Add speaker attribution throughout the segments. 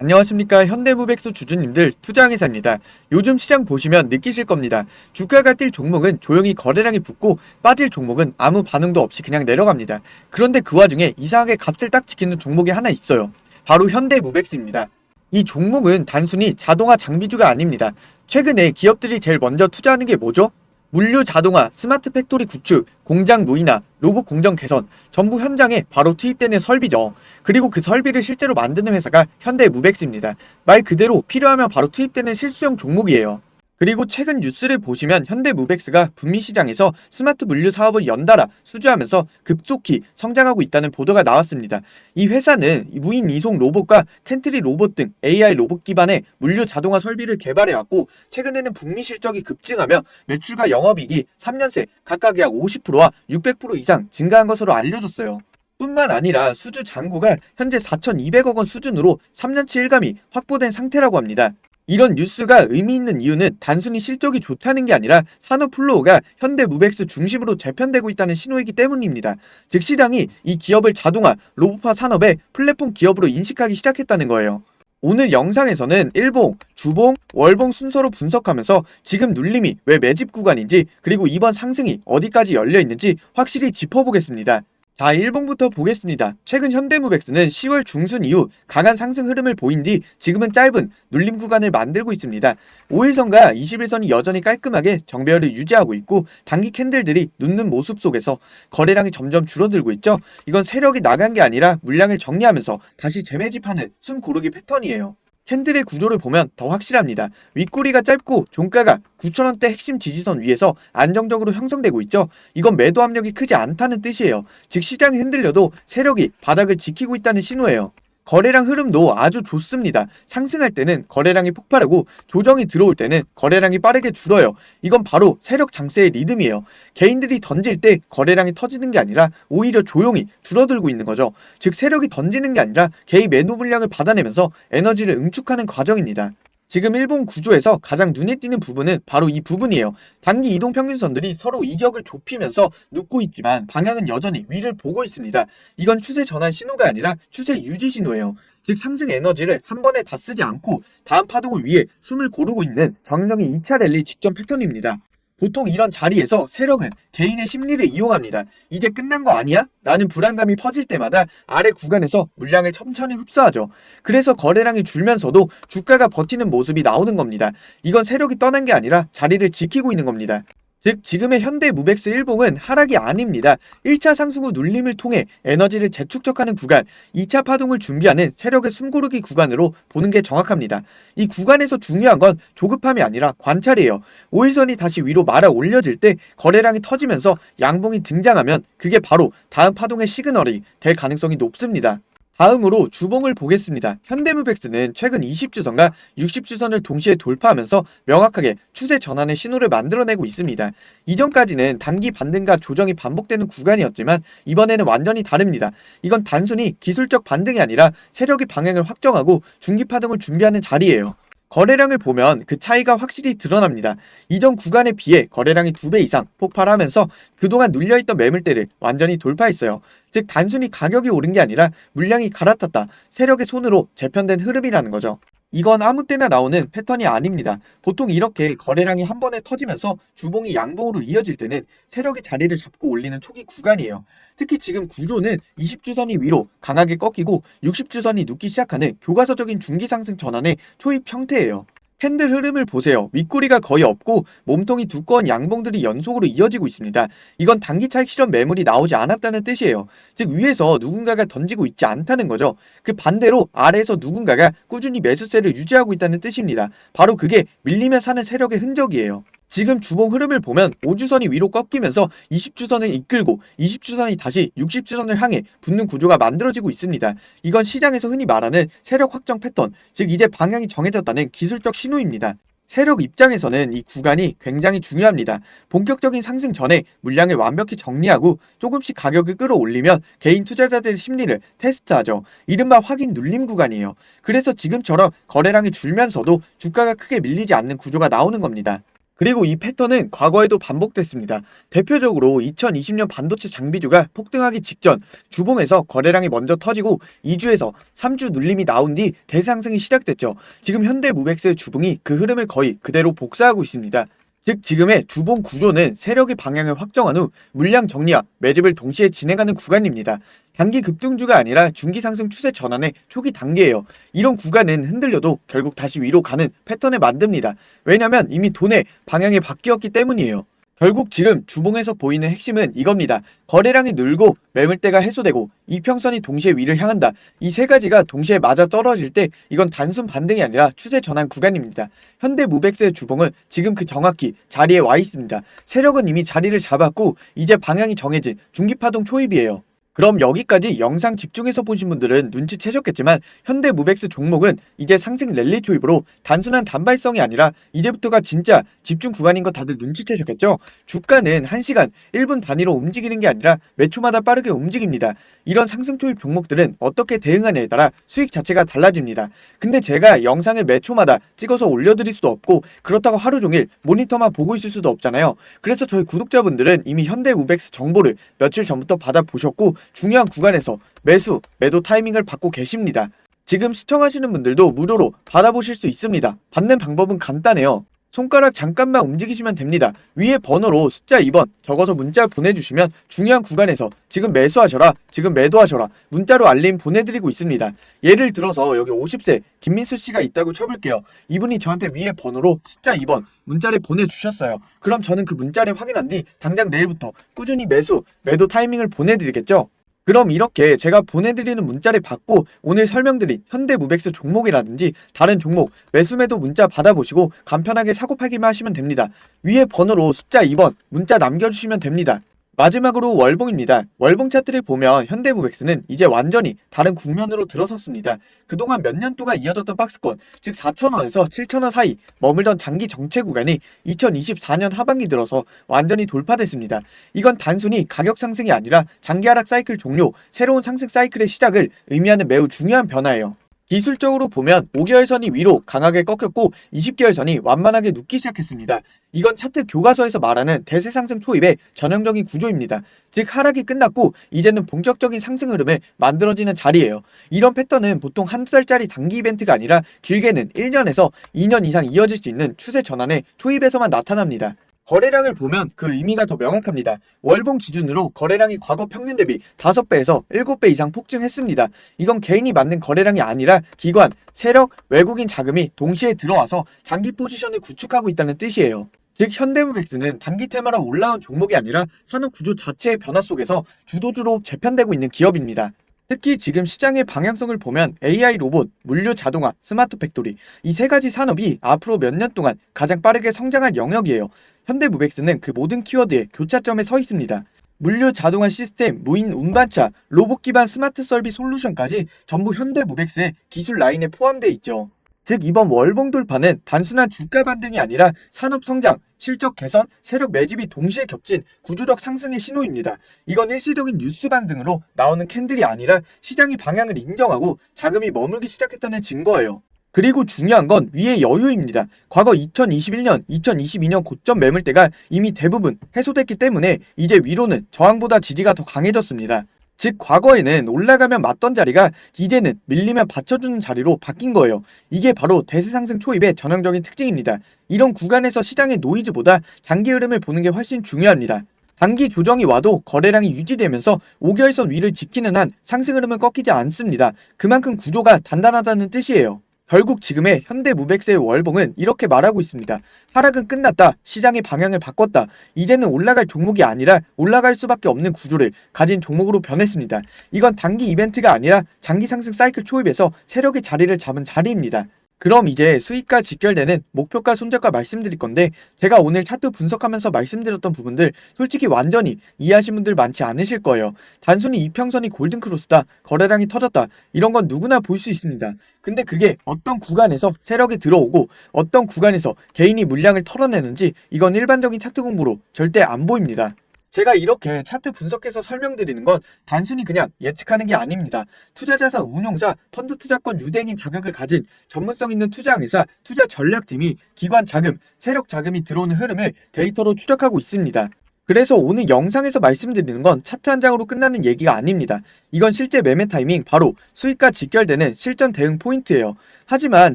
Speaker 1: 안녕하십니까 현대무백수 주주님들 투자항해사입니다. 요즘 시장 보시면 느끼실 겁니다. 주가가 뛸 종목은 조용히 거래량이 붙고 빠질 종목은 아무 반응도 없이 그냥 내려갑니다. 그런데 그 와중에 이상하게 값을 딱 지키는 종목이 하나 있어요. 바로 현대무백스입니다. 이 종목은 단순히 자동화 장비주가 아닙니다. 최근에 기업들이 제일 먼저 투자하는 게 뭐죠? 물류 자동화, 스마트 팩토리 구축, 공장 노인화, 로봇 공정 개선, 전부 현장에 바로 투입되는 설비죠. 그리고 그 설비를 실제로 만드는 회사가 현대무백스입니다. 말 그대로 필요하면 바로 투입되는 실수용 종목이에요. 그리고 최근 뉴스를 보시면 현대무백스가 북미 시장에서 스마트 물류 사업을 연달아 수주하면서 급속히 성장하고 있다는 보도가 나왔습니다. 이 회사는 무인 이송 로봇과 캔트리 로봇 등 AI 로봇 기반의 물류 자동화 설비를 개발해왔고 최근에는 북미 실적이 급증하며 매출과 영업이익이 3년 새 각각 약 50%와 600% 이상 증가한 것으로 알려졌어요. 뿐만 아니라 수주 잔고가 현재 4,200억 원 수준으로 3년치 일감이 확보된 상태라고 합니다. 이런 뉴스가 의미 있는 이유는 단순히 실적이 좋다는 게 아니라 산업 플로우가 현대무백스 중심으로 재편되고 있다는 신호이기 때문입니다. 즉 시장이 이 기업을 자동화, 로봇화 산업의 플랫폼 기업으로 인식하기 시작했다는 거예요. 오늘 영상에서는 일봉, 주봉, 월봉 순서로 분석하면서 지금 눌림이 왜 매집 구간인지 그리고 이번 상승이 어디까지 열려 있는지 확실히 짚어보겠습니다. 자, 1봉부터 보겠습니다. 최근 현대무백스는 10월 중순 이후 강한 상승 흐름을 보인 뒤 지금은 짧은 눌림 구간을 만들고 있습니다. 5일선과 21선이 여전히 깔끔하게 정배열을 유지하고 있고 단기 캔들들이 눕는 모습 속에서 거래량이 점점 줄어들고 있죠. 이건 세력이 나간 게 아니라 물량을 정리하면서 다시 재매집하는 숨 고르기 패턴이에요. 캔들의 구조를 보면 더 확실합니다. 윗꼬리가 짧고 종가가 9천원대 핵심 지지선 위에서 안정적으로 형성되고 있죠. 이건 매도 압력이 크지 않다는 뜻이에요. 즉 시장이 흔들려도 세력이 바닥을 지키고 있다는 신호예요. 거래량 흐름도 아주 좋습니다. 상승할 때는 거래량이 폭발하고 조정이 들어올 때는 거래량이 빠르게 줄어요. 이건 바로 세력 장세의 리듬이에요. 개인들이 던질 때 거래량이 터지는 게 아니라 오히려 조용히 줄어들고 있는 거죠. 즉 세력이 던지는 게 아니라 개인 매도 물량을 받아내면서 에너지를 응축하는 과정입니다. 지금 일본 구조에서 가장 눈에 띄는 부분은 바로 이 부분이에요. 단기 이동 평균선들이 서로 이격을 좁히면서 눕고 있지만 방향은 여전히 위를 보고 있습니다. 이건 추세 전환 신호가 아니라 추세 유지 신호예요. 즉 상승 에너지를 한 번에 다 쓰지 않고 다음 파동을 위해 숨을 고르고 있는 정정의 2차 랠리 직전 패턴입니다. 보통 이런 자리에서 세력은 개인의 심리를 이용합니다. 이제 끝난 거 아니야? 라는 불안감이 퍼질 때마다 아래 구간에서 물량을 천천히 흡수하죠. 그래서 거래량이 줄면서도 주가가 버티는 모습이 나오는 겁니다. 이건 세력이 떠난 게 아니라 자리를 지키고 있는 겁니다. 즉 지금의 현대 무백스 일봉은 하락이 아닙니다. 1차 상승 후 눌림을 통해 에너지를 재축적하는 구간, 2차 파동을 준비하는 세력의 숨고르기 구간으로 보는 게 정확합니다. 이 구간에서 중요한 건 조급함이 아니라 관찰이에요. 5일선이 다시 위로 말아 올려질 때 거래량이 터지면서 양봉이 등장하면 그게 바로 다음 파동의 시그널이 될 가능성이 높습니다. 다음으로 주봉을 보겠습니다. 현대무백스는 최근 20주선과 60주선을 동시에 돌파하면서 명확하게 추세 전환의 신호를 만들어내고 있습니다. 이전까지는 단기 반등과 조정이 반복되는 구간이었지만 이번에는 완전히 다릅니다. 이건 단순히 기술적 반등이 아니라 세력의 방향을 확정하고 중기 파동을 준비하는 자리예요. 거래량을 보면 그 차이가 확실히 드러납니다. 이전 구간에 비해 거래량이 두배 이상 폭발하면서 그동안 눌려있던 매물대를 완전히 돌파했어요. 즉 단순히 가격이 오른 게 아니라 물량이 갈아탔다. 세력의 손으로 재편된 흐름이라는 거죠. 이건 아무 때나 나오는 패턴이 아닙니다. 보통 이렇게 거래량이 한 번에 터지면서 주봉이 양봉으로 이어질 때는 세력이 자리를 잡고 올리는 초기 구간이에요. 특히 지금 구조는 20주선이 위로 강하게 꺾이고 60주선이 눕기 시작하는 교과서적인 중기 상승 전환의 초입 형태예요. 캔들 흐름을 보세요. 윗꼬리가 거의 없고 몸통이 두꺼운 양봉들이 연속으로 이어지고 있습니다. 이건 단기 차익 실현 매물이 나오지 않았다는 뜻이에요. 즉 위에서 누군가가 던지고 있지 않다는 거죠. 그 반대로 아래에서 누군가가 꾸준히 매수세를 유지하고 있다는 뜻입니다. 바로 그게 밀리며 사는 세력의 흔적이에요. 지금 주봉 흐름을 보면 5주선이 위로 꺾이면서 20주선을 이끌고 20주선이 다시 60주선을 향해 붙는 구조가 만들어지고 있습니다. 이건 시장에서 흔히 말하는 세력 확정 패턴, 즉 이제 방향이 정해졌다는 기술적 신호입니다. 세력 입장에서는 이 구간이 굉장히 중요합니다. 본격적인 상승 전에 물량을 완벽히 정리하고 조금씩 가격을 끌어올리면 개인 투자자들의 심리를 테스트하죠. 이른바 확인 눌림 구간이에요. 그래서 지금처럼 거래량이 줄면서도 주가가 크게 밀리지 않는 구조가 나오는 겁니다. 그리고 이 패턴은 과거에도 반복됐습니다. 대표적으로 2020년 반도체 장비주가 폭등하기 직전 주봉에서 거래량이 먼저 터지고 2주에서 3주 눌림이 나온 뒤 대상승이 시작됐죠. 지금 현대무백스의 주봉이 그 흐름을 거의 그대로 복사하고 있습니다. 즉 지금의 주봉 구조는 세력의 방향을 확정한 후 물량 정리와 매집을 동시에 진행하는 구간입니다. 단기 급등주가 아니라 중기 상승 추세 전환의 초기 단계예요. 이런 구간은 흔들려도 결국 다시 위로 가는 패턴을 만듭니다. 왜냐면 이미 돈의 방향이 바뀌었기 때문이에요. 결국 지금 주봉에서 보이는 핵심은 이겁니다. 거래량이 늘고 매물대가 해소되고 이평선이 동시에 위를 향한다. 이 세 가지가 동시에 맞아 떨어질 때 이건 단순 반등이 아니라 추세 전환 구간입니다. 현대무백스의 주봉은 지금 그 정확히 자리에 와 있습니다. 세력은 이미 자리를 잡았고 이제 방향이 정해진 중기파동 초입이에요. 그럼 여기까지 영상 집중해서 보신 분들은 눈치채셨겠지만 현대무백스 종목은 이제 상승 랠리 초입으로 단순한 단발성이 아니라 이제부터가 진짜 집중 구간인 거 다들 눈치채셨겠죠? 주가는 1시간 1분 단위로 움직이는 게 아니라 매 초마다 빠르게 움직입니다. 이런 상승 초입 종목들은 어떻게 대응하냐에 따라 수익 자체가 달라집니다. 근데 제가 영상을 매 초마다 찍어서 올려드릴 수도 없고 그렇다고 하루 종일 모니터만 보고 있을 수도 없잖아요. 그래서 저희 구독자분들은 이미 현대무백스 정보를 며칠 전부터 받아보셨고 중요한 구간에서 매수, 매도 타이밍을 받고 계십니다. 지금 시청하시는 분들도 무료로 받아보실 수 있습니다. 받는 방법은 간단해요. 손가락 잠깐만 움직이시면 됩니다. 위에 번호로 숫자 2번 적어서 문자 보내주시면 중요한 구간에서 지금 매수하셔라, 지금 매도하셔라 문자로 알림 보내드리고 있습니다. 예를 들어서 여기 50세 김민수 씨가 있다고 쳐볼게요. 이분이 저한테 위에 번호로 숫자 2번 문자를 보내주셨어요. 그럼 저는 그 문자를 확인한 뒤 당장 내일부터 꾸준히 매수, 매도 타이밍을 보내드리겠죠? 그럼 이렇게 제가 보내드리는 문자를 받고 오늘 설명드린 현대무백스 종목이라든지 다른 종목 매수매도 문자 받아보시고 간편하게 사고팔기만 하시면 됩니다. 위에 번호로 숫자 2번 문자 남겨주시면 됩니다. 마지막으로 월봉입니다. 월봉 차트를 보면 현대무백스는 이제 완전히 다른 국면으로 들어섰습니다. 그동안 몇 년 동안 이어졌던 박스권, 즉 4,000원에서 7,000원 사이 머물던 장기 정체 구간이 2024년 하반기 들어서 완전히 돌파됐습니다. 이건 단순히 가격 상승이 아니라 장기 하락 사이클 종료, 새로운 상승 사이클의 시작을 의미하는 매우 중요한 변화예요. 기술적으로 보면 5개월선이 위로 강하게 꺾였고 20개월선이 완만하게 눕기 시작했습니다. 이건 차트 교과서에서 말하는 대세 상승 초입의 전형적인 구조입니다. 즉 하락이 끝났고 이제는 본격적인 상승 흐름을 만들어지는 자리예요. 이런 패턴은 보통 한두 달짜리 단기 이벤트가 아니라 길게는 1년에서 2년 이상 이어질 수 있는 추세 전환의 초입에서만 나타납니다. 거래량을 보면 그 의미가 더 명확합니다. 월봉 기준으로 거래량이 과거 평균 대비 5배에서 7배 이상 폭증했습니다. 이건 개인이 만든 거래량이 아니라 기관, 세력, 외국인 자금이 동시에 들어와서 장기 포지션을 구축하고 있다는 뜻이에요. 즉 현대무백스는 단기 테마로 올라온 종목이 아니라 산업 구조 자체의 변화 속에서 주도주로 재편되고 있는 기업입니다. 특히 지금 시장의 방향성을 보면 AI 로봇, 물류 자동화, 스마트 팩토리 이 세 가지 산업이 앞으로 몇 년 동안 가장 빠르게 성장할 영역이에요. 현대무백스는 그 모든 키워드의 교차점에 서 있습니다. 물류 자동화 시스템, 무인 운반차, 로봇 기반 스마트 서비스 솔루션까지 전부 현대무백스의 기술 라인에 포함되어 있죠. 즉 이번 월봉 돌파는 단순한 주가 반등이 아니라 산업 성장, 실적 개선, 세력 매집이 동시에 겹친 구조적 상승의 신호입니다. 이건 일시적인 뉴스 반등으로 나오는 캔들이 아니라 시장이 방향을 인정하고 자금이 머물기 시작했다는 증거예요. 그리고 중요한 건 위의 여유입니다. 과거 2021년, 2022년 고점 매물대가 이미 대부분 해소됐기 때문에 이제 위로는 저항보다 지지가 더 강해졌습니다. 즉 과거에는 올라가면 맞던 자리가 이제는 밀리면 받쳐주는 자리로 바뀐 거예요. 이게 바로 대세 상승 초입의 전형적인 특징입니다. 이런 구간에서 시장의 노이즈보다 장기 흐름을 보는 게 훨씬 중요합니다. 단기 조정이 와도 거래량이 유지되면서 5개월선 위를 지키는 한 상승 흐름은 꺾이지 않습니다. 그만큼 구조가 단단하다는 뜻이에요. 결국 지금의 현대 무백스의 월봉은 이렇게 말하고 있습니다. 하락은 끝났다. 시장의 방향을 바꿨다. 이제는 올라갈 종목이 아니라 올라갈 수밖에 없는 구조를 가진 종목으로 변했습니다. 이건 단기 이벤트가 아니라 장기 상승 사이클 초입에서 세력의 자리를 잡은 자리입니다. 그럼 이제 수익과 직결되는 목표가 손절가 말씀드릴 건데 제가 오늘 차트 분석하면서 말씀드렸던 부분들 솔직히 완전히 이해하신 분들 많지 않으실 거예요. 단순히 이평선이 골든크로스다, 거래량이 터졌다 이런 건 누구나 볼 수 있습니다. 근데 그게 어떤 구간에서 세력이 들어오고 어떤 구간에서 개인이 물량을 털어내는지 이건 일반적인 차트 공부로 절대 안 보입니다. 제가 이렇게 차트 분석해서 설명드리는 건 단순히 그냥 예측하는 게 아닙니다. 투자자산 운용사, 펀드 투자권 유대인 자격을 가진 전문성 있는 투자항에서 투자 전략팀이 기관 자금, 세력 자금이 들어오는 흐름을 데이터로 추적하고 있습니다. 그래서 오늘 영상에서 말씀드리는 건 차트 한 장으로 끝나는 얘기가 아닙니다. 이건 실제 매매 타이밍 바로 수익과 직결되는 실전 대응 포인트예요. 하지만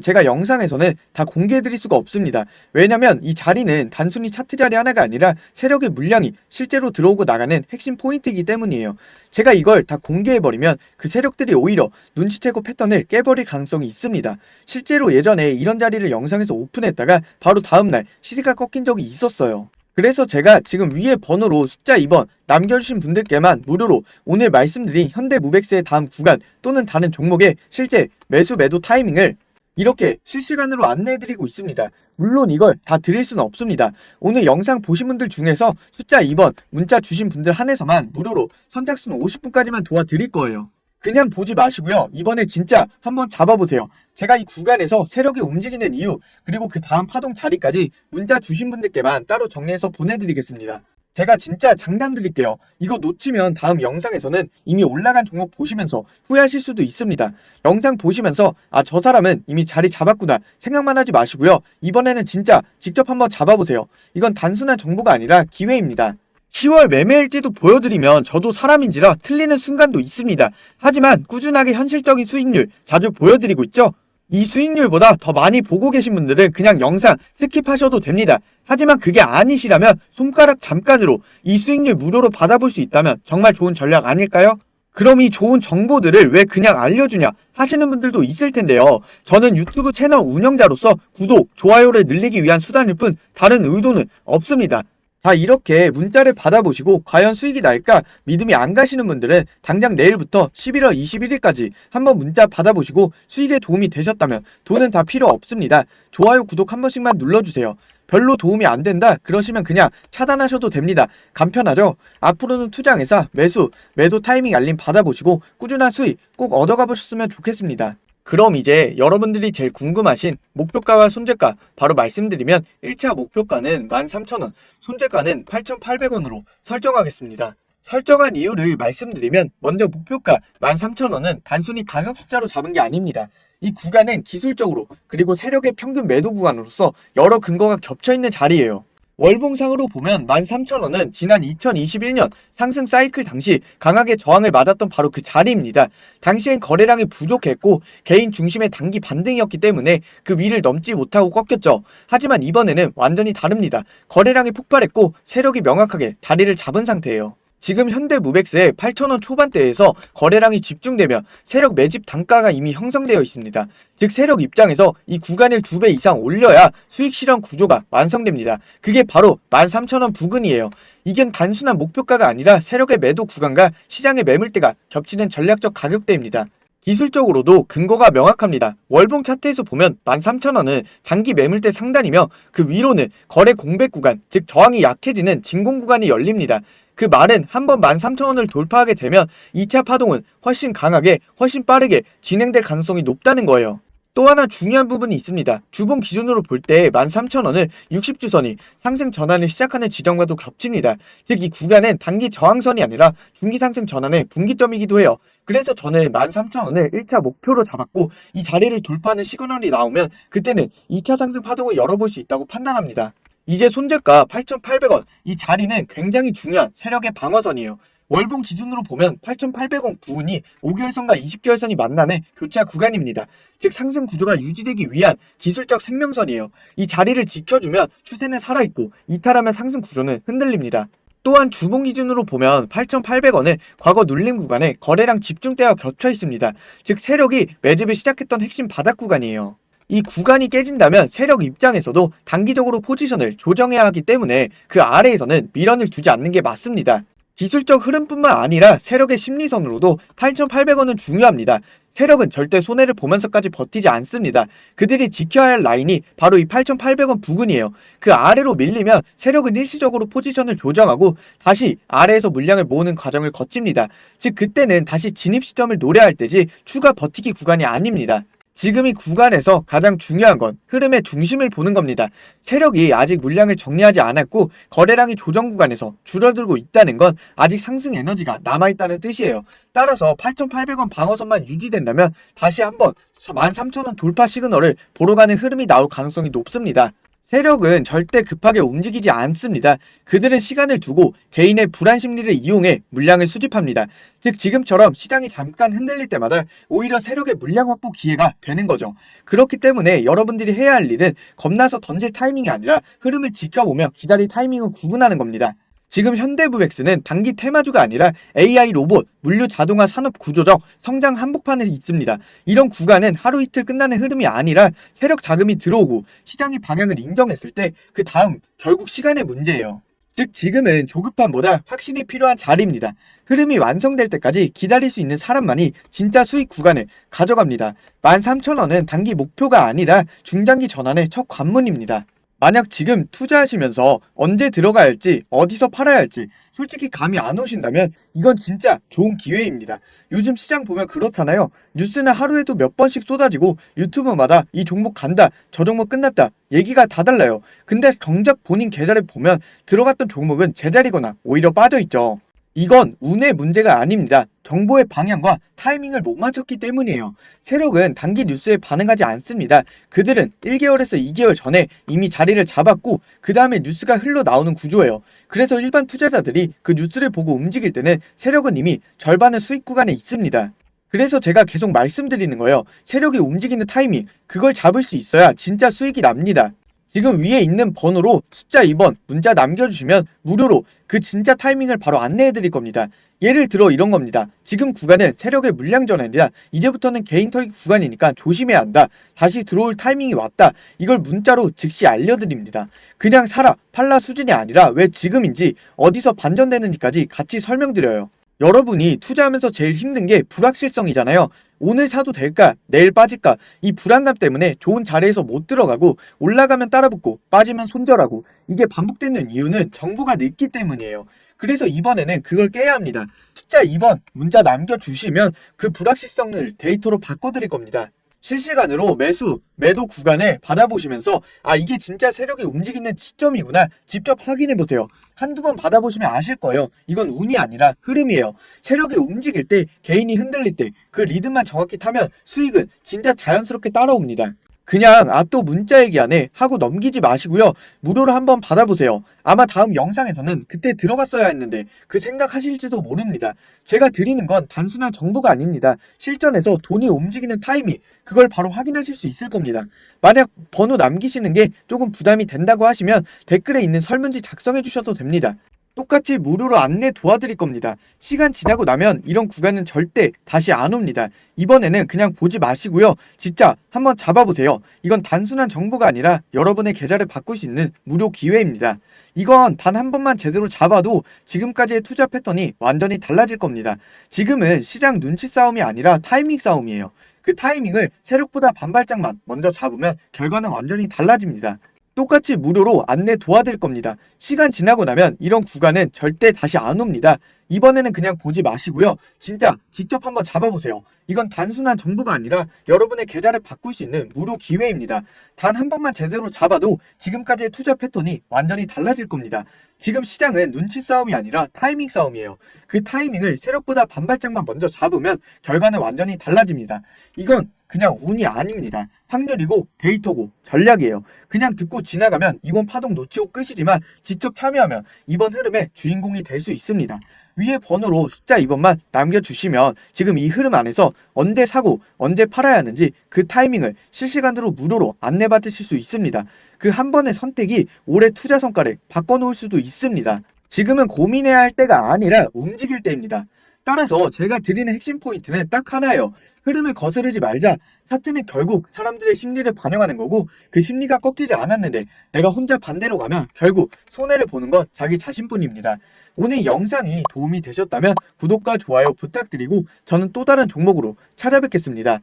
Speaker 1: 제가 영상에서는 다 공개해드릴 수가 없습니다. 왜냐면 이 자리는 단순히 차트 자리 하나가 아니라 세력의 물량이 실제로 들어오고 나가는 핵심 포인트이기 때문이에요. 제가 이걸 다 공개해버리면 그 세력들이 오히려 눈치채고 패턴을 깨버릴 가능성이 있습니다. 실제로 예전에 이런 자리를 영상에서 오픈했다가 바로 다음날 시세가 꺾인 적이 있었어요. 그래서 제가 지금 위에 번호로 숫자 2번 남겨주신 분들께만 무료로 오늘 말씀드린 현대무백스의 다음 구간 또는 다른 종목의 실제 매수 매도 타이밍을 이렇게 실시간으로 안내해드리고 있습니다. 물론 이걸 다 드릴 수는 없습니다. 오늘 영상 보신 분들 중에서 숫자 2번 문자 주신 분들 한해서만 무료로 선착순 50분까지만 도와드릴 거예요. 그냥 보지 마시고요. 이번에 진짜 한번 잡아보세요. 제가 이 구간에서 세력이 움직이는 이유, 그리고 그 다음 파동 자리까지 문자 주신 분들께만 따로 정리해서 보내드리겠습니다. 제가 진짜 장담 드릴게요. 이거 놓치면 다음 영상에서는 이미 올라간 종목 보시면서 후회하실 수도 있습니다. 영상 보시면서 아, 저 사람은 이미 자리 잡았구나 생각만 하지 마시고요. 이번에는 진짜 직접 한번 잡아보세요. 이건 단순한 정보가 아니라 기회입니다. 10월 매매일지도 보여드리면 저도 사람인지라 틀리는 순간도 있습니다. 하지만 꾸준하게 현실적인 수익률 자주 보여드리고 있죠? 이 수익률보다 더 많이 보고 계신 분들은 그냥 영상 스킵하셔도 됩니다. 하지만 그게 아니시라면 손가락 잠깐으로 이 수익률 무료로 받아볼 수 있다면 정말 좋은 전략 아닐까요? 그럼 이 좋은 정보들을 왜 그냥 알려주냐 하시는 분들도 있을 텐데요. 저는 유튜브 채널 운영자로서 구독, 좋아요를 늘리기 위한 수단일 뿐 다른 의도는 없습니다. 자 이렇게 문자를 받아보시고 과연 수익이 날까 믿음이 안 가시는 분들은 당장 내일부터 11월 21일까지 한번 문자 받아보시고 수익에 도움이 되셨다면 돈은 다 필요 없습니다. 좋아요 구독 한 번씩만 눌러주세요. 별로 도움이 안 된다 그러시면 그냥 차단하셔도 됩니다. 간편하죠? 앞으로는 투장에서 매수, 매도 타이밍 알림 받아보시고 꾸준한 수익 꼭 얻어가 보셨으면 좋겠습니다. 그럼 이제 여러분들이 제일 궁금하신 목표가와 손절가 바로 말씀드리면 1차 목표가는 13,000원, 손절가는 8,800원으로 설정하겠습니다. 설정한 이유를 말씀드리면 먼저 목표가 13,000원은 단순히 가격 숫자로 잡은 게 아닙니다. 이 구간은 기술적으로 그리고 세력의 평균 매도 구간으로서 여러 근거가 겹쳐 있는 자리예요. 월봉상으로 보면 13,000원은 지난 2021년 상승 사이클 당시 강하게 저항을 맞았던 바로 그 자리입니다. 당시엔 거래량이 부족했고 개인 중심의 단기 반등이었기 때문에 그 위를 넘지 못하고 꺾였죠. 하지만 이번에는 완전히 다릅니다. 거래량이 폭발했고 세력이 명확하게 자리를 잡은 상태예요. 지금 현대 무백스의 8,000원 초반대에서 거래량이 집중되며 세력 매집 단가가 이미 형성되어 있습니다. 즉 세력 입장에서 이 구간을 두배 이상 올려야 수익 실현 구조가 완성됩니다. 그게 바로 13,000원 부근이에요. 이겐 단순한 목표가가 아니라 세력의 매도 구간과 시장의 매물대가 겹치는 전략적 가격대입니다. 기술적으로도 근거가 명확합니다. 월봉 차트에서 보면 13,000원은 장기 매물대 상단이며 그 위로는 거래 공백 구간, 즉 저항이 약해지는 진공 구간이 열립니다. 그 말은 한번 13,000원을 돌파하게 되면 2차 파동은 훨씬 강하게, 훨씬 빠르게 진행될 가능성이 높다는 거예요. 또 하나 중요한 부분이 있습니다. 주봉 기준으로 볼 때 13,000원은 60주선이 상승 전환을 시작하는 지점과도 겹칩니다. 즉 이 구간은 단기 저항선이 아니라 중기 상승 전환의 분기점이기도 해요. 그래서 저는 13,000원을 1차 목표로 잡았고 이 자리를 돌파하는 시그널이 나오면 그때는 2차 상승 파동을 열어볼 수 있다고 판단합니다. 이제 손절가 8,800원 이 자리는 굉장히 중요한 세력의 방어선이에요. 월봉 기준으로 보면 8,800원 부분이 5개월선과 20개월선이 만나는 교차 구간입니다. 즉 상승 구조가 유지되기 위한 기술적 생명선이에요. 이 자리를 지켜주면 추세는 살아있고 이탈하면 상승 구조는 흔들립니다. 또한 주봉 기준으로 보면 8,800원은 과거 눌림 구간에 거래량 집중대와 겹쳐 있습니다. 즉 세력이 매집을 시작했던 핵심 바닥 구간이에요. 이 구간이 깨진다면 세력 입장에서도 단기적으로 포지션을 조정해야 하기 때문에 그 아래에서는 미련을 두지 않는 게 맞습니다. 기술적 흐름뿐만 아니라 세력의 심리선으로도 8,800원은 중요합니다. 세력은 절대 손해를 보면서까지 버티지 않습니다. 그들이 지켜야 할 라인이 바로 이 8,800원 부근이에요. 그 아래로 밀리면 세력은 일시적으로 포지션을 조정하고 다시 아래에서 물량을 모으는 과정을 거칩니다. 즉 그때는 다시 진입 시점을 노려할 때지 추가 버티기 구간이 아닙니다. 지금 이 구간에서 가장 중요한 건 흐름의 중심을 보는 겁니다. 세력이 아직 물량을 정리하지 않았고 거래량이 조정 구간에서 줄어들고 있다는 건 아직 상승 에너지가 남아있다는 뜻이에요. 따라서 8,800원 방어선만 유지된다면 다시 한번 13,000원 돌파 시그널을 보러 가는 흐름이 나올 가능성이 높습니다. 세력은 절대 급하게 움직이지 않습니다. 그들은 시간을 두고 개인의 불안 심리를 이용해 물량을 수집합니다. 즉 지금처럼 시장이 잠깐 흔들릴 때마다 오히려 세력의 물량 확보 기회가 되는 거죠. 그렇기 때문에 여러분들이 해야 할 일은 겁나서 던질 타이밍이 아니라 흐름을 지켜보며 기다릴 타이밍을 구분하는 겁니다. 지금 현대무백스는 단기 테마주가 아니라 AI 로봇, 물류 자동화 산업 구조적 성장 한복판에 있습니다. 이런 구간은 하루 이틀 끝나는 흐름이 아니라 세력 자금이 들어오고 시장이 방향을 인정했을 때 그 다음 결국 시간의 문제예요. 즉 지금은 조급함보다 확신이 필요한 자리입니다. 흐름이 완성될 때까지 기다릴 수 있는 사람만이 진짜 수익 구간을 가져갑니다. 13,000원은 단기 목표가 아니라 중장기 전환의 첫 관문입니다. 만약 지금 투자하시면서 언제 들어가야 할지 어디서 팔아야 할지 솔직히 감이 안 오신다면 이건 진짜 좋은 기회입니다. 요즘 시장 보면 그렇잖아요. 뉴스는 하루에도 몇 번씩 쏟아지고 유튜브마다 이 종목 간다, 저 종목 끝났다 얘기가 다 달라요. 근데 정작 본인 계좌를 보면 들어갔던 종목은 제자리거나 오히려 빠져 있죠. 이건 운의 문제가 아닙니다. 정보의 방향과 타이밍을 못 맞췄기 때문이에요. 세력은 단기 뉴스에 반응하지 않습니다. 그들은 1개월에서 2개월 전에 이미 자리를 잡았고 그 다음에 뉴스가 흘러나오는 구조예요. 그래서 일반 투자자들이 그 뉴스를 보고 움직일 때는 세력은 이미 절반의 수익 구간에 있습니다. 그래서 제가 계속 말씀드리는 거예요. 세력이 움직이는 타이밍, 그걸 잡을 수 있어야 진짜 수익이 납니다. 지금 위에 있는 번호로 숫자 2번 문자 남겨주시면 무료로 그 진짜 타이밍을 바로 안내해 드릴 겁니다. 예를 들어 이런 겁니다. 지금 구간은 세력의 물량 전환이다. 이제부터는 개인 털기 구간이니까 조심해야 한다. 다시 들어올 타이밍이 왔다. 이걸 문자로 즉시 알려드립니다. 그냥 사라, 팔라 수준이 아니라 왜 지금인지 어디서 반전되는지까지 같이 설명드려요. 여러분이 투자하면서 제일 힘든 게 불확실성이잖아요. 오늘 사도 될까? 내일 빠질까? 이 불안감 때문에 좋은 자리에서 못 들어가고 올라가면 따라붙고 빠지면 손절하고 이게 반복되는 이유는 정보가 늦기 때문이에요. 그래서 이번에는 그걸 깨야 합니다. 숫자 2번 문자 남겨주시면 그 불확실성을 데이터로 바꿔드릴 겁니다. 실시간으로 매수, 매도 구간을 받아보시면서 아 이게 진짜 세력이 움직이는 시점이구나 직접 확인해 보세요. 한두 번 받아보시면 아실 거예요. 이건 운이 아니라 흐름이에요. 세력이 움직일 때 개인이 흔들릴 때 그 리듬만 정확히 타면 수익은 진짜 자연스럽게 따라옵니다. 그냥 아 또 문자 얘기 안해 하고 넘기지 마시고요. 무료로 한번 받아보세요. 아마 다음 영상에서는 그때 들어갔어야 했는데 그 생각하실지도 모릅니다. 제가 드리는 건 단순한 정보가 아닙니다. 실전에서 돈이 움직이는 타이밍 그걸 바로 확인하실 수 있을 겁니다. 만약 번호 남기시는 게 조금 부담이 된다고 하시면 댓글에 있는 설문지 작성해 주셔도 됩니다. 똑같이 무료로 안내 도와드릴 겁니다. 시간 지나고 나면 이런 구간은 절대 다시 안 옵니다. 이번에는 그냥 보지 마시고요. 진짜 한번 잡아보세요. 이건 단순한 정보가 아니라 여러분의 계좌를 바꿀 수 있는 무료 기회입니다. 이건 단 한 번만 제대로 잡아도 지금까지의 투자 패턴이 완전히 달라질 겁니다. 지금은 시장 눈치 싸움이 아니라 타이밍 싸움이에요. 그 타이밍을 세력보다 반발짝만 먼저 잡으면 결과는 완전히 달라집니다. 똑같이 무료로 안내 도와드릴 겁니다. 시간 지나고 나면 이런 구간은 절대 다시 안 옵니다. 이번에는 그냥 보지 마시고요. 진짜 직접 한번 잡아보세요. 이건 단순한 정보가 아니라 여러분의 계좌를 바꿀 수 있는 무료 기회입니다. 단 한 번만 제대로 잡아도 지금까지의 투자 패턴이 완전히 달라질 겁니다. 지금 시장은 눈치 싸움이 아니라 타이밍 싸움이에요. 그 타이밍을 세력보다 반발짝만 먼저 잡으면 결과는 완전히 달라집니다. 이건 그냥 운이 아닙니다. 확률이고 데이터고 전략이에요. 그냥 듣고 지나가면 이번 파동 놓치고 끝이지만 직접 참여하면 이번 흐름의 주인공이 될 수 있습니다. 위에 번호로 숫자 2번만 남겨주시면 지금 이 흐름 안에서 언제 사고 언제 팔아야 하는지 그 타이밍을 실시간으로 무료로 안내받으실 수 있습니다. 그 한 번의 선택이 올해 투자 성과를 바꿔놓을 수도 있습니다. 지금은 고민해야 할 때가 아니라 움직일 때입니다. 따라서 제가 드리는 핵심 포인트는 딱 하나예요. 흐름을 거스르지 말자. 차트는 결국 사람들의 심리를 반영하는 거고 그 심리가 꺾이지 않았는데 내가 혼자 반대로 가면 결국 손해를 보는 건 자기 자신뿐입니다. 오늘 영상이 도움이 되셨다면 구독과 좋아요 부탁드리고 저는 또 다른 종목으로 찾아뵙겠습니다.